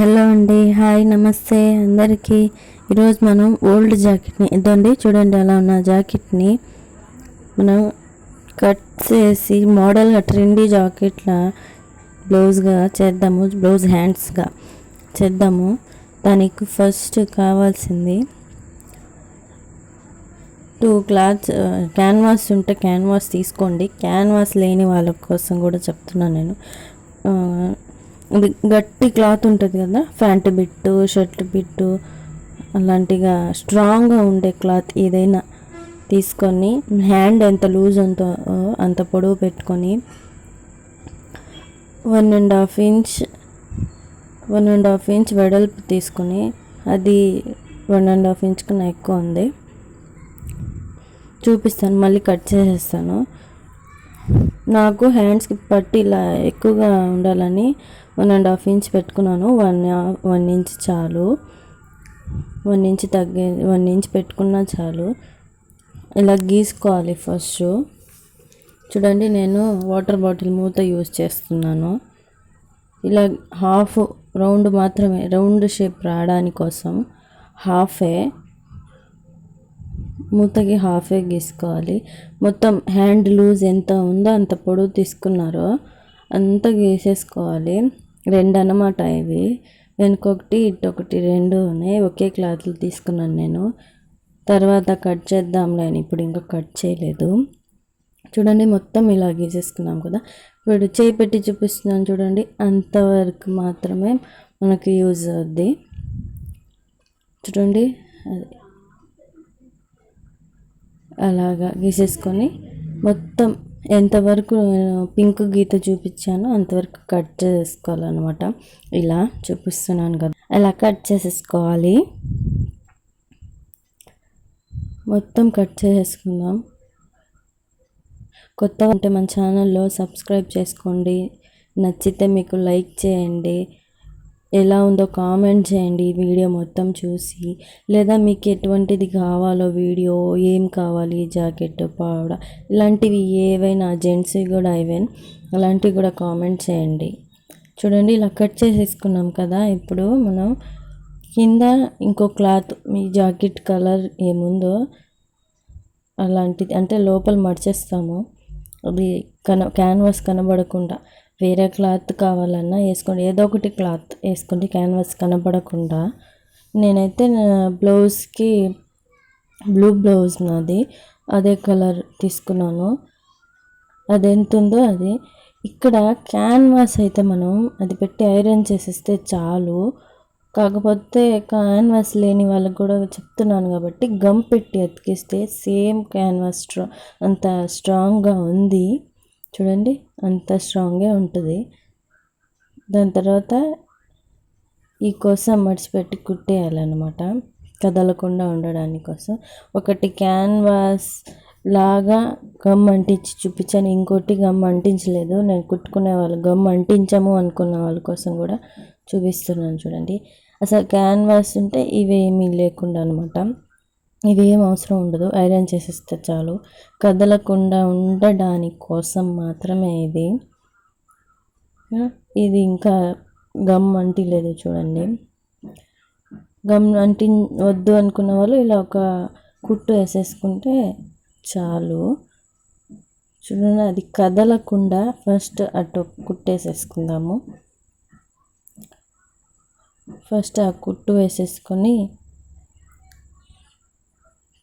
Hello అండి hi నమస్తే అందరికీ. ఈరోజు మనం ఓల్డ్ జాకెట్ని ఇదండి చూడండి అలా ఉన్న జాకెట్ని. మనం కట్ చేసి మోడల్గా ట్రెండీ జాకెట్ల బ్లౌజ్గా చేద్దాము బ్లౌజ్ హ్యాండ్స్గా చేద్దాము. దానికి ఫస్ట్ కావాల్సింది టూ క్లాత్స్ క్యాన్వాస్ ఉంటే క్యాన్వాస్ తీసుకోండి. క్యాన్వాస్ లేని వాళ్ళ కోసం కూడా చెప్తున్నాను నేను. గట్టి క్లాత్ ఉంటుంది కదా ప్యాంట్ బిట్టు షర్ట్ బిట్టు అలాంటిగా స్ట్రాంగ్గా ఉండే క్లాత్ ఏదైనా తీసుకొని హ్యాండ్ ఎంత లూజ్ ఉందో అంత పొడవు పెట్టుకొని one and half inch one and half inch వెడల్పు తీసుకొని అది వన్ అండ్ హాఫ్ ఇంచ్ కన్నా ఎక్కువ ఉంది. చూపిస్తాను మళ్ళీ కట్ చేసేస్తాను. నాకు హ్యాండ్స్కి పట్టి ఇలా ఎక్కువగా ఉండాలని వన్ అండ్ హాఫ్ ఇంచ్ పెట్టుకున్నాను. వన్ వన్ ఇంచ్ చాలు. వన్ ఇంచ్ తగ్గే వన్ ఇంచ్ పెట్టుకున్నా చాలు. ఇలా గీసుకోవాలి ఫస్ట్. చూడండి నేను వాటర్ బాటిల్ మూత యూజ్ చేస్తున్నాను. ఇలా హాఫ్ రౌండ్ మాత్రమే రౌండ్ షేప్ రావడానికి కోసం హాఫే మూతకి హాఫే గీసుకోవాలి. మొత్తం హ్యాండ్ లూజ్ ఎంత ఉందో అంత పొడవు తీసుకున్నారో. అంత గీసేసుకోవాలి. రెండు అన్నమాట ఇవి. వెనుకొకటి ఇటు ఒకటి రెండు ఉన్నాయి. ఒకే క్లాత్లు తీసుకున్నాను నేను. తర్వాత కట్ చేద్దాంలే అని ఇప్పుడు ఇంకా కట్ చేయలేదు. చూడండి మొత్తం ఇలా గీసేసుకున్నాం కదా. ఇప్పుడు చేయి పెట్టి చూపిస్తున్నాను చూడండి. అంతవరకు మాత్రమే మనకు యూజ్ అవుద్ది. చూడండి అది అలాగా గీసేసుకొని మొత్తం ఎంతవరకు పింక్ గీత చూపించానో అంతవరకు కట్ చేసుకోవాలన్నమాట. ఇలా చూపిస్తున్నాను కదా. ఇలా కట్ చేసేసుకోవాలి. మొత్తం కట్ చేసేసుకుందాం. కొత్తగా ఉంటే మన ఛానల్లో సబ్స్క్రైబ్ చేసుకోండి. నచ్చితే మీకు లైక్ చేయండి. ఎలా ఉందో కామెంట్ చేయండి వీడియో మొత్తం చూసి. లేదా మీకు ఎటువంటిది కావాలో వీడియో ఏం కావాలి జాకెట్ పావడ ఇలాంటివి ఏవైనా జెంట్స్ కూడా ఈవెన్ అలాంటివి కూడా కామెంట్ చేయండి. చూడండి ఇలా కట్ చేసేసుకున్నాం కదా ఇప్పుడు మనం కింద ఇంకో క్లాత్ మీ జాకెట్ కలర్ ఏముందో అలాంటిది అంటే లోపల మడిచేస్తాము అది కన క్యాన్వాస్ కనబడకుండా. వేరే క్లాత్ కావాలన్నా వేసుకోండి. ఏదో ఒకటి క్లాత్ వేసుకోండి. క్యాన్వాస్ కనపడకుండా. నేనైతే నా బ్లౌజ్కి బ్లూ బ్లౌజ్ నాది. అదే కలర్ తీసుకున్నాను. అది ఎంత ఉందో అది. ఇక్కడ క్యాన్వాస్ అయితే మనం అది పెట్టి ఐరన్ చేసేస్తే చాలు. కాకపోతే క్యాన్వాస్ లేని వాళ్ళకి కూడా చెప్తున్నాను కాబట్టి గమ్ పెట్టి అతికిస్తే సేమ్ క్యాన్వాస్ స్ట్రా అంత స్ట్రాంగ్గా ఉంది. చూడండి అంత స్ట్రాంగ్గా ఉంటుంది. దాని తర్వాత ఈ కోసం మడిచిపెట్టి కుట్టేయాలన్నమాట. కదలకుండా ఉండడానికి కోసం. ఒకటి క్యాన్వాస్ లాగా గమ్ అంటించి చూపించాను. ఇంకోటి గమ్ అంటించలేదు. నేను కుట్టుకునే వాళ్ళు గమ్ అంటించాము అనుకున్న వాళ్ళ కోసం కూడా చూపిస్తున్నాను చూడండి. అసలు క్యాన్వాస్ ఉంటే ఇవేమీ లేకుండా అనమాట ఇది ఏం అవసరం ఉండదు. ఐరన్ చేసేస్తే చాలు. కదలకుండా ఉండడానికి కోసం మాత్రమే ఇది. ఇది ఇంకా గమ్ అంటిలేదు చూడండి. గమ్ అంటి వద్దు అనుకున్న వాళ్ళు ఇలా ఒక కుట్టు వేసేసుకుంటే చాలు. చూడండి అది కదలకుండా ఫస్ట్ అటు కుట్టేసేసుకుందాము ఫస్ట్ ఆ కుట్టు వేసేసుకొని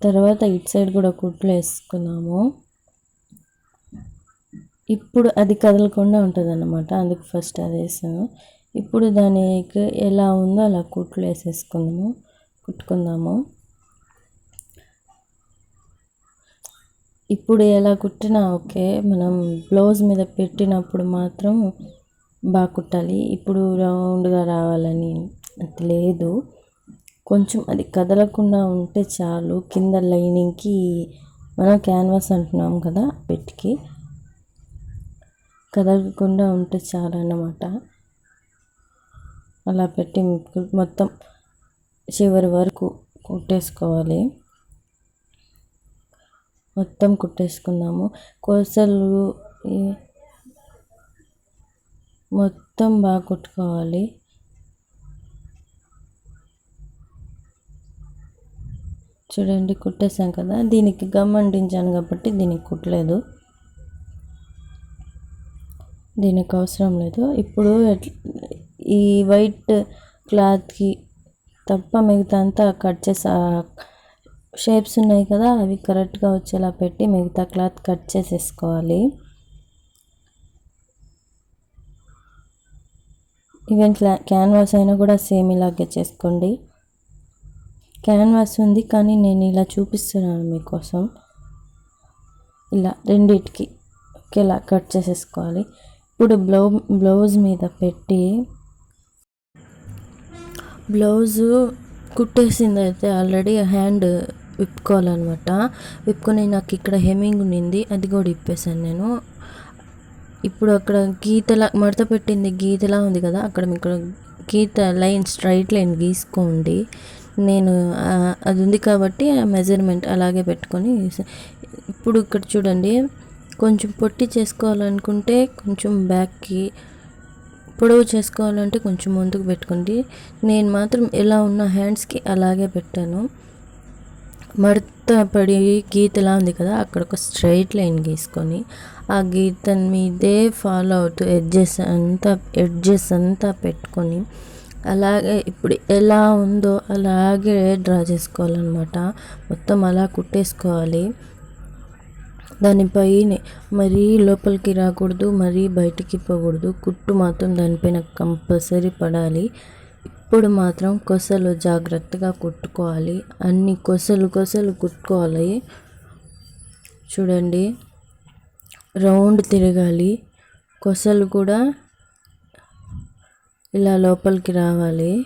తర్వాత ఇటు సైడ్ కూడా కుట్లు వేసుకున్నాము. ఇప్పుడు అది కదలకుండా ఉంటుంది అన్నమాట అందుకు ఫస్ట్ అది వేసాను. ఇప్పుడు దానికి ఎలా ఉందో అలా కుట్లు వేసేసుకుందాము కుట్టుకుందాము. ఇప్పుడు ఎలా కుట్టినా ఓకే. మనం బ్లౌజ్ మీద పెట్టినప్పుడు మాత్రం బాగా కుట్టాలి. ఇప్పుడు రౌండ్గా రావాలని అది లేదు. కొంచెం అది కదలకుండా ఉంటే చాలు. కింద లైనింగ్కి మనం క్యాన్వాస్ అంటున్నాం కదా పెట్టికి కదలకుండా ఉంటే చాలు అన్నమాట అలా పెట్టి మొత్తం చివరి వరకు కుట్టేసుకోవాలి. మొత్తం కుట్టేసుకుందాము. కోసలు మొత్తం బాగా కుట్టుకోవాలి. చూడండి కుట్టేసాం కదా. దీనికి గమ్ అంటించాను కాబట్టి దీనికి కుట్టలేదు. దీనికి అవసరం లేదు. ఇప్పుడు ఈ వైట్ క్లాత్కి తప్ప మిగతా అంతా కట్ చేసా షేప్స్ ఉన్నాయి కదా అవి కరెక్ట్గా వచ్చేలా పెట్టి మిగతా క్లాత్ కట్ చేసేసుకోవాలి. ఈవెన్ క్లా క్యాన్వాస్ అయినా కూడా సేమ్ ఇలాగే చేసుకోండి. క్యాన్వాస్ ఉంది కానీ నేను ఇలా చూపిస్తున్నాను మీకోసం. ఇలా రెండిటికి ఒకేలా కట్ చేసేసుకోవాలి. ఇప్పుడు బ్లౌ బ్లౌజ్ మీద పెట్టి బ్లౌజు కుట్టేసింది అయితే ఆల్రెడీ హ్యాండ్ విప్పుకోవాలన్నమాట. విప్పుకొని నాకు ఇక్కడ హెమ్మింగ్ ఉండింది అది కూడా ఇప్పేసాను నేను. ఇప్పుడు అక్కడ గీతలా మడత పెట్టింది గీతలా ఉంది కదా అక్కడ మీకు గీత లైన్ స్ట్రైట్ లైన్ గీసుకోండి. నేను అది ఉంది కాబట్టి ఆ మెజర్మెంట్ అలాగే పెట్టుకొని ఇప్పుడు ఇక్కడ చూడండి. కొంచెం పొట్టి చేసుకోవాలనుకుంటే కొంచెం బ్యాక్కి పొడవు చేసుకోవాలంటే కొంచెం ముందుకు పెట్టుకోండి. నేను మాత్రం ఎలా ఉన్న హ్యాండ్స్కి అలాగే పెట్టాను. మడత పడి గీతలా ఉంది కదా అక్కడ ఒక స్ట్రైట్ లైన్ గీసుకొని ఆ గీతని మీదే ఫాలో అవుతూ ఎడ్జెస్ అంతా ఎడ్జెస్ అంతా పెట్టుకొని అలాగే ఇప్పుడు ఎలా ఉందో అలాగే డ్రా చేసుకోవాలన్నమాట. మొత్తం అలా కుట్టేసుకోవాలి. దానిపైన మరీ లోపలికి రాకూడదు మరీ బయటికి పోకూడదు. కుట్టు మాత్రం దానిపైన కంపల్సరీ పడాలి. ఇప్పుడు మాత్రం కొసలు జాగ్రత్తగా కుట్టుకోవాలి. అన్ని కొసలు కొసలు కుట్టుకోవాలి. చూడండి. రౌండ్ తిరగాలి. కొసలు కూడా ఇలా లోపలికి రావాలి.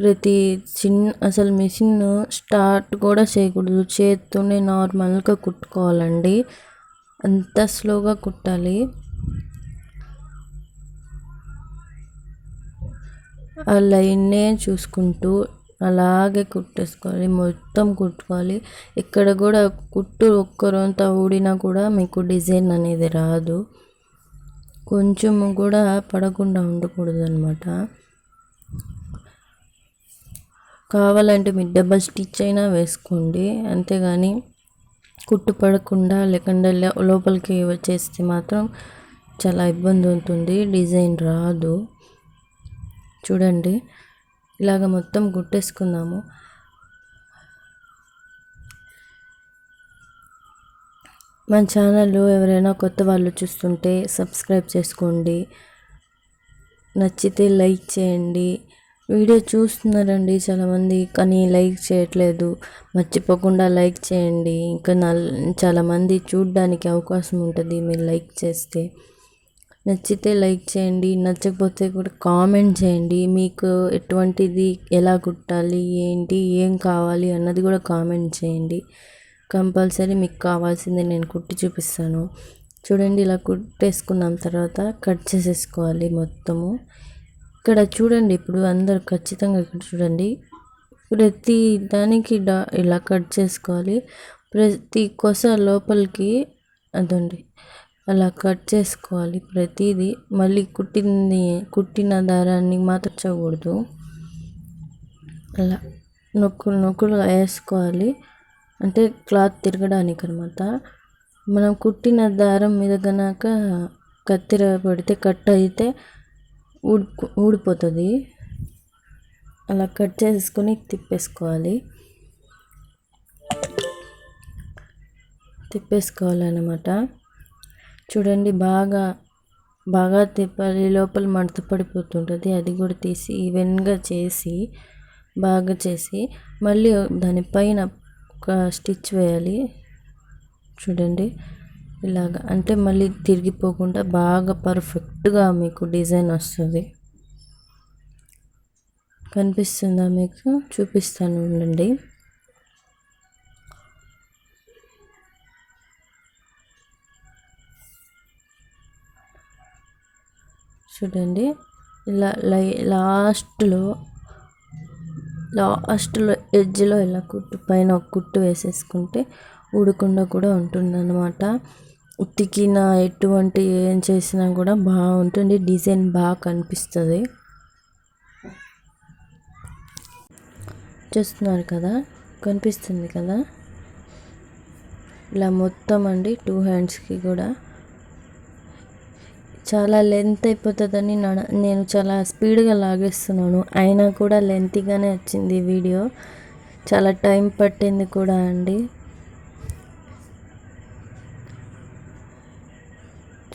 ప్రతి చిన్న అసలు మిషన్ స్టార్ట్ కూడా చేయకూడదు. చేత్తోనే నార్మల్గా కుట్టుకోవాలండి. అంత స్లోగా కుట్టాలి. ఆ లైన్నే చూసుకుంటూ అలాగే కుట్టేసుకోవాలి. మొత్తం కుట్టుకోవాలి. ఇక్కడ కూడా కుట్టు ఒక్కరంత ఊడినా కూడా మీకు డిజైన్ అనేది రాదు. కొంచెం కూడా పడకుండా ఉండకూడదు అనమాట కావాలంటే మీరు డబల్ స్టిచ్ అయినా వేసుకోండి. అంతేగాని కుట్టు పడకుండా లేకుండా లోపలికి వచ్చేస్తే మాత్రం చాలా ఇబ్బంది ఉంటుంది. డిజైన్ రాదు. చూడండి. ఇలాగ మొత్తం కుట్టేసుకుందాము మన ఛానల్లో ఎవరైనా కొత్త వాళ్ళు చూస్తుంటే సబ్స్క్రైబ్ చేసుకోండి. నచ్చితే లైక్ చేయండి. వీడియో చూస్తున్నారండి చాలామంది కానీ లైక్ చేయట్లేదు. మర్చిపోకుండా లైక్ చేయండి. ఇంకా నల్ చాలామంది చూడడానికి అవకాశం ఉంటుంది మీరు లైక్ చేస్తే. నచ్చితే లైక్ చేయండి. నచ్చకపోతే కూడా కామెంట్ చేయండి. మీకు ఎటువంటిది ఎలా కుట్టాలి ఏంటి ఏం కావాలి అన్నది కూడా కామెంట్ చేయండి. కంపల్సరీ మీకు కావాల్సింది నేను కుట్టి చూపిస్తాను. చూడండి ఇలా కుట్టేసుకున్న తర్వాత కట్ చేసేసుకోవాలి మొత్తము. ఇక్కడ చూడండి ఇప్పుడు అందరు ఖచ్చితంగా ఇక్కడ చూడండి. ప్రతి దానికి డా ఇలా కట్ చేసుకోవాలి. ప్రతి కొస లోపలికి అదండి అలా కట్ చేసుకోవాలి ప్రతిదీ. మళ్ళీ కుట్టింది కుట్టిన దారాన్ని మాత్రం చేయకూడదు అలా నొక్కులు నొక్కులుగా వేసుకోవాలి. అంటే క్లాత్ తిరగడానికి అనమాట మనం కుట్టిన దారం మీద కనుక కత్తెర పడితే కట్ అయితే ఊడి ఊడిపోతుంది. అలా కట్ చేసుకొని తిప్పేసుకోవాలి. తిప్పేసుకోవాలన్నమాట. చూడండి బాగా బాగా తిప్పాలి. లోపల మడత పడిపోతుంటుంది. అది కూడా తీసి ఈవెన్గా చేసి బాగా చేసి మళ్ళీ దానిపైన ఒక స్టిచ్ వేయాలి. చూడండి. ఇలాగ. అంటే మళ్ళీ తిరిగిపోకుండా బాగా పర్ఫెక్ట్గా మీకు డిజైన్ వస్తుంది. కనిపిస్తుందా మీకు? చూపిస్తాను ఉండండి. చూడండి. ఇలా లై లాస్ట్లో లాస్ట్లో ఎడ్జ్లో ఇలా కుట్టు పైన ఒక కుట్టు వేసేసుకుంటే ఊడకుండా కూడా ఉంటుందన్నమాట. ఉతికిన ఎటువంటి ఏం చేసినా కూడా బాగుంటుంది. డిజైన్ బాగా కనిపిస్తుంది. చూస్తున్నారు కదా? కనిపిస్తుంది కదా? ఇలా మొత్తం అండి టూ హ్యాండ్స్కి కూడా చాలా లెంత్ అయిపోతుందని నడ నేను చాలా స్పీడ్గా లాగేస్తున్నాను. అయినా కూడా లెంతీగానే వచ్చింది వీడియో చాలా టైం పట్టింది కూడా అండి.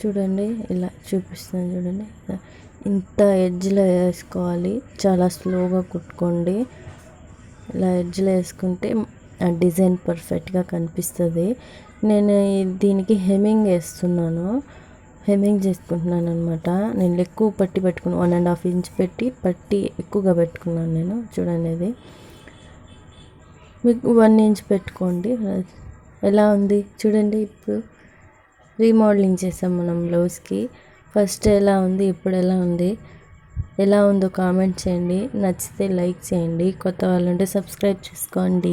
చూడండి ఇలా చూపిస్తాను చూడండి. ఇంత ఎడ్జ్లో వేసుకోవాలి. చాలా స్లోగా కుట్టుకోండి. ఇలా ఎడ్జ్లో వేసుకుంటే ఆ డిజైన్ పర్ఫెక్ట్గా కనిపిస్తుంది. నేను దీనికి హెమ్మింగ్ వేస్తున్నాను. హెమ్మింగ్ చేసుకుంటున్నాను అనమాట నేను ఎక్కువ పట్టి పెట్టుకున్నాను వన్ అండ్ హాఫ్ ఇంచ్ పెట్టి పట్టి ఎక్కువగా పెట్టుకున్నాను నేను చూడండి మీకు వన్ ఇంచ్ పెట్టుకోండి. ఎలా ఉంది? చూడండి ఇప్పుడు రీమోడలింగ్ చేసాం మనం బ్లౌజ్కి ఫస్ట్ ఎలా ఉంది? ఇప్పుడు ఎలా ఉంది? ఎలా ఉందో కామెంట్ చేయండి. నచ్చితే లైక్ చేయండి. కొత్త వాళ్ళు ఉంటే సబ్స్క్రైబ్ చేసుకోండి.